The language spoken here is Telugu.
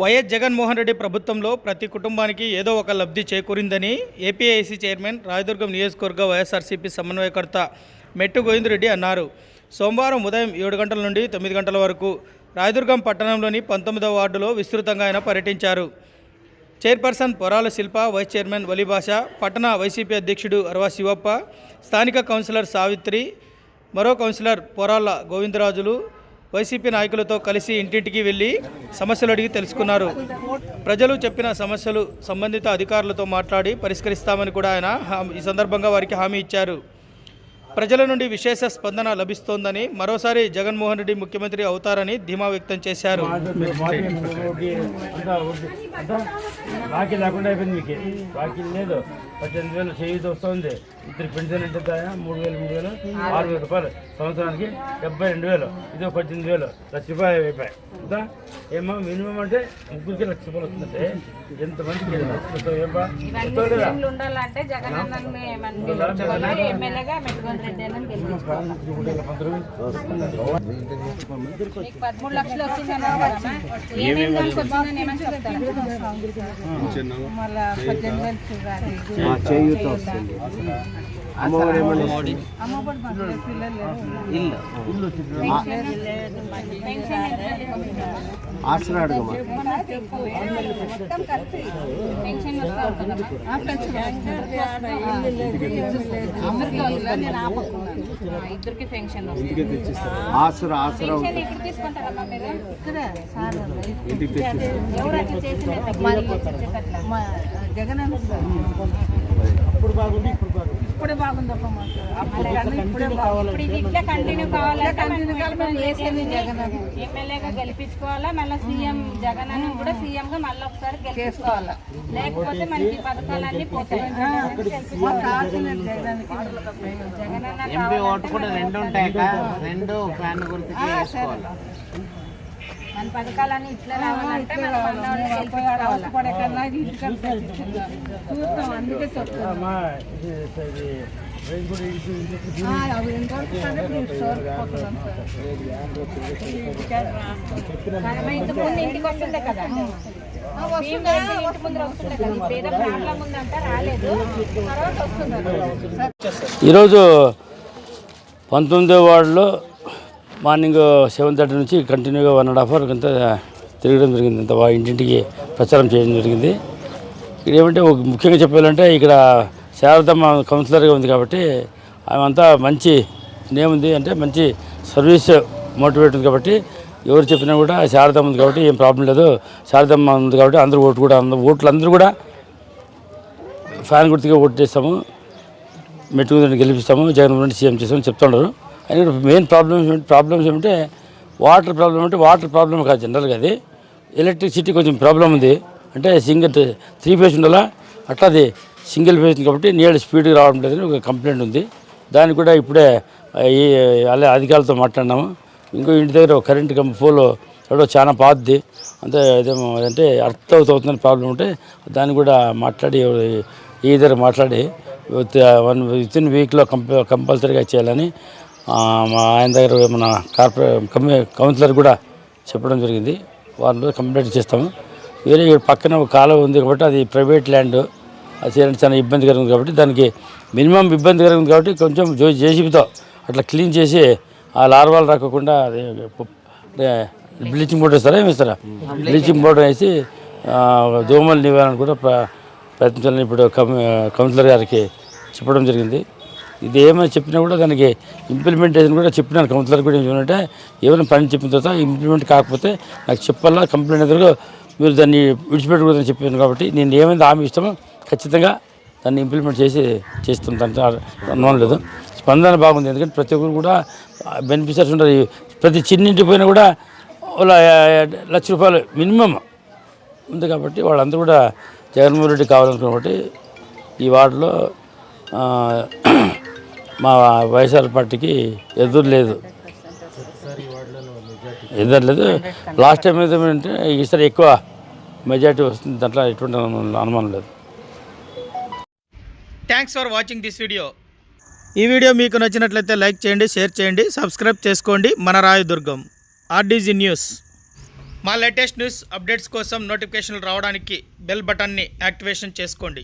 వైఎస్ జగన్మోహన్ రెడ్డి ప్రభుత్వంలో ప్రతి కుటుంబానికి ఏదో ఒక లబ్ధి చేకూరిందని ఏపీఐసీ చైర్మన్ రాయదుర్గం నియోజకవర్గ వైఎస్ఆర్సీపీ సమన్వయకర్త మెట్టు గోవిందరెడ్డి అన్నారు. సోమవారం ఉదయం ఏడు గంటల నుండి తొమ్మిది గంటల వరకు రాయదుర్గం పట్టణంలోని పంతొమ్మిదవ వార్డులో విస్తృతంగా ఆయన పర్యటించారు. Chairperson Porala Shilpa vice chairman Valibasha పట్టణ వైసీపీ అధ్యక్షుడు అరవా శివప్ప స్థానిక కౌన్సిలర్ సావిత్రి మరో కౌన్సిలర్ పొరాల గోవిందరాజులు వైసీపీ నాయకులతో కలిసి ఇంటింటికి వెళ్ళి సమస్యలు అడిగి తెలుసుకున్నారు. ప్రజలు చెప్పిన సమస్యలు సంబంధిత అధికారులతో మాట్లాడి పరిష్కరిస్తామని కూడా ఆయన ఈ సందర్భంగా వారికి హామీ ఇచ్చారు. ప్రజల నుండి విశేష స్పందన లభిస్తోందని మరోసారి జగన్మోహన్ రెడ్డి ముఖ్యమంత్రి అవుతారని ధీమా వ్యక్తం చేశారు. బాకీ లేకుండా అయిపోయింది మీకు. బాకీ లేదు. పద్దెనిమిది వేలు చేయూత వస్తుంది ఇద్దరు పెన్షన్ అంటే? మూడు వేలు మూడు వేలు. ఆరు వేల రూపాయలు. సంవత్సరానికి డెబ్బై రెండు వేలు. ఇది ఒక పద్దెనిమిది వేలు. లక్ష రూపాయలు అయిపోయాయి. ఎంత ఏమో మినిమం అంటే ముగ్గురికి లక్ష రూపాయలు వస్తుందంటే ఎంతమందికి లక్ష రూపాయలు? ఏమా పదమూడు లక్షలు వచ్చిందన్నారు కదమ్మా ఏమేమి దానికి వచ్చిందని ఏమని చెప్తారా మళ్ళా పద్దెనిమిది వస్తుందమ్మా? ఆసరా అడగమా ఇద్దరికి పెన్షన్ ఆసరా ఆసరా పెన్షన్ ఇప్పుడు ఇప్పుడే మాకు. అప్పుడు కన్నా ఇప్పుడే బాగుంది. ఇప్పుడు ఇది ఇట్లా కంటిన్యూ కావాలంటే కంటిన్యూ కావాలి, జగన్. ఎమ్మెల్యేగా గెలిపించుకోవాలా? మళ్ళీ సీఎం జగన్ అని కూడా సీఎం గా మళ్ళీ ఒకసారి గెలిపించుకోవాలా? లేకపోతే మనకి ఈ పథకాలన్నీ పోతాయి. జగన్ అన్న ఎంపీ ఓటు కూడా రెండు ఉంటాయి రెండు ఫ్యాన్ గుర్తుకి వేసుకోవాలి. మన పథకాలన్నీ ఇట్లా రావాలంటే మనం అవసరపడే కన్నా? చూద్దాం అందుకే ముందు ఇంటికి వస్తుండే కదా ఈరోజు పంతొమ్మిదో వార్డులో మార్నింగ్ సెవెన్ థర్టీ నుంచి కంటిన్యూగా వన్ అండ్ హాఫ్ అవర్ అంతా తిరగడం జరిగింది. అంత వా- ఇంటింటికి ప్రచారం చేయడం జరిగింది. ఇక్కడ ఏమంటే ఒక ముఖ్యంగా చెప్పాలంటే ఇక్కడ శారదమ్మ కౌన్సిలర్గా ఉంది కాబట్టి ఆమె అంతా మంచి నేమ్ ఉంది. అంటే మంచి సర్వీస్ మోటివేట్ ఉంది కాబట్టి ఎవరు చెప్పినా కూడా శారదమ్మ ఉంది కాబట్టి ఏం ప్రాబ్లం లేదు. శారదమ్మ ఉంది కాబట్టి అందరూ ఓటు కూడా అందరూ ఓట్లు అందరూ కూడా ఫ్యాన్ గుర్తుగా ఓటు చేస్తాము. మెట్టుకుని గెలిపిస్తాము. జగన్మోహన్ రెడ్డి సీఎం చేస్తామని చెప్తున్నారు అండ్ మెయిన్ ప్రాబ్లమ్స్ ప్రాబ్లమ్స్ ఏమంటే వాటర్ ప్రాబ్లం అంటే వాటర్ ప్రాబ్లం కాదు జనరల్గా అది. ఎలక్ట్రిసిటీ కొంచెం ప్రాబ్లం ఉంది. అంటే సింగిల్ త్రీ ఫేస్ ఉండాలా? అట్లా అది సింగిల్ ఫేస్ కాబట్టి నీళ్ళు స్పీడ్గా రావడం లేదని ఒక కంప్లైంట్ ఉంది. దానికి కూడా ఇప్పుడే ఈ అలా అధికారులతో మాట్లాడినాము. ఇంకో ఇంటి దగ్గర కరెంట్ కం పోల్ ఎవడో చాలా పాతది అంతే ఇదేమో అంటే అర్థ అవుతుందని ప్రాబ్లం ఉంటే దాన్ని కూడా మాట్లాడి ఈ దగ్గర మాట్లాడి వన్ విత్ ఇన్ వీక్లో కంప కంపల్సరీగా చేయాలని మా ఆయన దగ్గర మన కార్పొరే కౌన్సిలర్ కూడా చెప్పడం జరిగింది. వాళ్ళు కంప్లైంట్ చేస్తాము. వేరే పక్కన ఒక కాలువ ఉంది కాబట్టి అది ప్రైవేట్ ల్యాండ్. అది చేయడానికి చాలా ఇబ్బందికరంగా ఉంది కాబట్టి దానికి మినిమం ఇబ్బందికరంగా ఉంది కాబట్టి కొంచెం జో జేసీబీతో అట్లా క్లీన్ చేసి ఆ లార్వాలు రాకుండా అది బ్లీచింగ్ పౌడర్ వేస్తారా ఏమిస్తారా బ్లీచింగ్ పౌడర్ వేసి దోమలు నివారణ కూడా ప్ర- ప్రయత్నించాలని ఇప్పుడు కౌన్సిలర్ గారికి చెప్పడం జరిగింది. ఇది ఏమైనా చెప్పినా కూడా దానికి ఇంప్లిమెంటేషన్ కూడా చెప్పినాను కౌన్సిలర్ కూడా ఏమంటే ఏమైనా పని చెప్పిన తర్వాత ఇంప్లిమెంట్ కాకపోతే నాకు చెప్పాలా కంప్లైంట్ ఎదురుగా మీరు దాన్ని విడిచిపెట్టకూడదని చెప్పాను కాబట్టి నేను ఏమైనా హామీ ఇస్తామో ఖచ్చితంగా దాన్ని ఇంప్లిమెంట్ చేసి చేస్తాం దాంట్లో అనుమానం లేదు. స్పందన బాగుంది. ఎందుకంటే ప్రతి ఒక్కరు కూడా బెనిఫిషర్స్ ఉంటారు. ప్రతి చిన్నింటి పోయినా కూడా లక్ష రూపాయలు మినిమం ఉంది కాబట్టి వాళ్ళందరూ కూడా జగన్మోహన్ రెడ్డి కావాలనుకున్న కాబట్టి ఈ వార్డులో మా వైఎస్ఆర్ పార్టీకి ఎదురు లేదు. ఎదురు లేదు. లాస్ట్ టైం ఏదంటే ఈసారి ఎక్కువ మెజార్టీ వస్తుంది దాంట్లో ఎటువంటి అనుమానం లేదు. Thanks for watching this video ఈ వీడియో మీకు నచ్చినట్లయితే లైక్ చేయండి షేర్ చేయండి సబ్స్క్రైబ్ చేసుకోండి. మన రాయదుర్గం ఆర్డీజీ న్యూస్. మా లేటెస్ట్ న్యూస్ అప్డేట్స్ కోసం నోటిఫికేషన్లు రావడానికి బెల్ బటన్ని యాక్టివేషన్ చేసుకోండి.